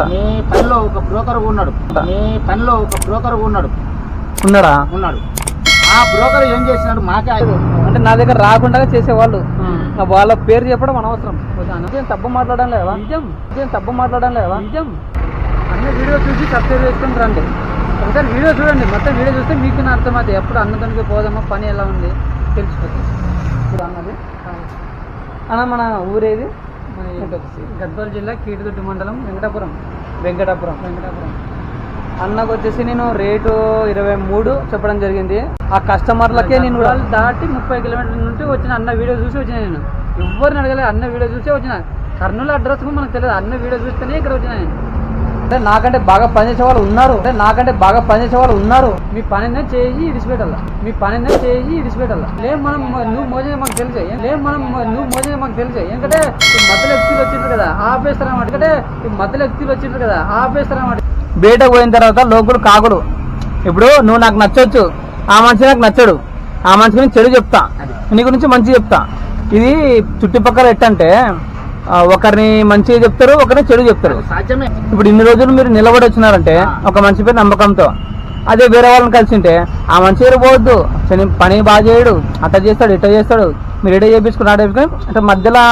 మీ పనిలో ఒక బ్రోకర్ ఉన్నాడు. మీ పనిలో ఒక బ్రోకర్ ఉన్నాడు. ఉన్నాడా? ఉన్నాడు. ఆ బ్రోకర్ ఏం చేసినాడు మాకే అంటే నా దగ్గర రాకుండా చేసేవాళ్ళు. ఆ వాళ్ళ పేరు చెప్పడం అనవసరం. నిజం తప్పు మాట్లాడడం లేవా? నిజం. నిజం తప్పు మాట్లాడడం లేవా? నిజం. అన్న వీడియో చూసి సబ్స్క్రైబ్ చేసుకొని రండి. ఒకసారి వీడియో చూడండి. మొత్తం వీడియో చూస్తే మీకు అర్థమవుతుంది ఎప్పుడు అన్నదానికి పోదామా? పని ఎలా ఉంది? తెలిసిపోతుంది ఇప్పుడు అన్నది? అన్న మన ఊరేది? గద్వాల జిల్లా కీటిదొడ్డి మండలం వెంకటాపురం. వెంకటాపురం. వెంకటాపురం. అన్నకు వచ్చేసి నేను రేటు ఇరవై మూడు చెప్పడం జరిగింది. ఆ కస్టమర్లకే నేను వాళ్ళు దాటి ముప్పై కిలోమీటర్ల నుండి వచ్చిన అన్న వీడియో చూసి వచ్చిన నేను. ఎవరిని అడగలేదు అన్న వీడియో చూసే వచ్చిన. కర్నూలు అడ్రస్ కూడా మనకు తెలియదు అన్న వీడియో చూస్తేనే ఇక్కడ వచ్చిన నేను. అంటే నాకంటే బాగా పనిచేసే వాళ్ళు ఉన్నారు. అంటే నాకంటే బాగా పనిచేసే వాళ్ళు ఉన్నారు. మీ పనినే చేయి ఇడిచిపెట్టాల మీ పనినే చేయి ఇడిచిపెట్టాల లేదు మనం నువ్వు మోజే మాకు తెలిసే. లేదు మనం నువ్వు మోజే మాకు తెలిసే. ఎందుకంటే ఈ మధ్యలో వ్యక్తులు వచ్చిండ్రు కదా ఆపేస్తారన్నమాట. ఎందుకంటే ఈ మధ్యలో వ్యక్తులు వచ్చిండ్రు కదా ఆపేస్తారన్నమాట. బయటకు పోయిన తర్వాత లోకులు కాకులు ఇప్పుడు నువ్వు నాకు నచ్చొచ్చు. ఆ మనిషి నాకు నచ్చడు. ఆ మనిషికి నేను చెడు చెప్తా. నీ గురించి మంచి చెప్తా. ఇది చుట్టుపక్కల ఎట్టంటే ఒకరిని మంచిగా చెప్తారు ఒకరిని చెడు చెప్తారు. సాధ్యమే. ఇప్పుడు ఇన్ని రోజులు మీరు నిలబడి వచ్చినారంటే ఒక మనిషి పేరు నమ్మకంతో. అదే వేరే వాళ్ళని కలిసి ఉంటే ఆ మనిషి దగ్గర పోవద్దు. పని బాగా చేయడు అట్ట చేస్తాడు ఇట్ట చేస్తాడు. మీరు ఎడ చేపించుకుని ఆడ అంటే మధ్యలో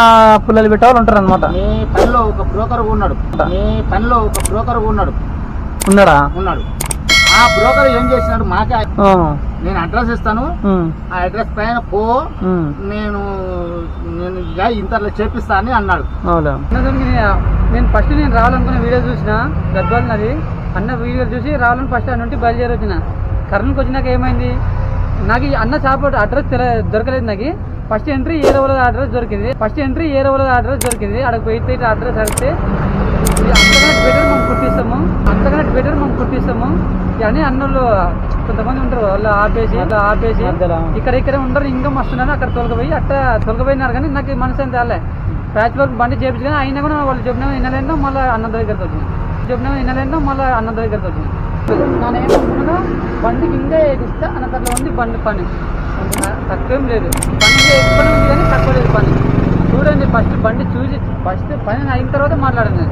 పుల్లలు పెట్టే వాళ్ళు ఉంటారు అనమాట మీ పనిలో ఒక బ్రోకర్ ఉన్నాడు. మీ పనిలో ఒక బ్రోకర్ ఉన్నాడు. ఉన్నాడా? ఉన్నాడు. ఆ బ్రోకర్ ఏం చేసినాడు మాకే నేను అడ్రస్ ఇస్తాను. ఆ. అడ్రస్ పైన పో. నేను నేను ఇంతలో చేపిస్తా అని అన్నాడు. నేను ఫస్ట్ నేను రావాలనుకున్న వీడియో చూసిన గద్వాల్ నది. అన్న వీడియో చూసి రావాలని ఫస్ట్ అన్న నుండి బయలుదేరి వచ్చిన. కర్నూలుకి వచ్చినాక ఏమైంది? నాకు అన్న చేప అడ్రస్ దొరకలేదు నాకు. ఫస్ట్ ఎంట్రీ ఏ రోజుల అడ్రస్ దొరికింది. ఫస్ట్ ఎంట్రీ ఏ రోజుల అడ్రస్ దొరికింది. అక్కడికి పోయితే అడ్రస్ అడిగితే అంతకన్నా బెటర్ మనం కుట్టిస్తాము అంతకన్నా బెటర్ మనం కుట్టిస్తాము అని అన్నోళ్ళు కొంతమంది ఉంటారు వాళ్ళు ఆపేసి అట్లా ఆపేసి ఇక్కడ ఇక్కడ ఉండరు ఇంకా మస్తున్నారు అక్కడ తొలగిపోయి అట్ట తొలగిపోయినారు కానీ నాకు మనసు ఏం తేలే ప్యాచ్ వర్క్ బండి చేపించి కానీ అయినా కూడా వాళ్ళు చెప్పినా వినలేదో మళ్ళీ అన్న దగ్గరికి వచ్చింది చెప్పినా వినలేదో మళ్ళీ అన్న దగ్గరికి వచ్చింది నేను ఏమనుకున్నా బండికి ఇంకా ఏదిస్తే అన్న దగ్గర ఉంది బండి పని. తక్కువేం లేదు. బండి ఎక్కువనే ఉంది కానీ తక్కువ లేదు పని చూడండి ఫస్ట్ బండి చూసి ఫస్ట్ పని అయిన తర్వాత మాట్లాడండి.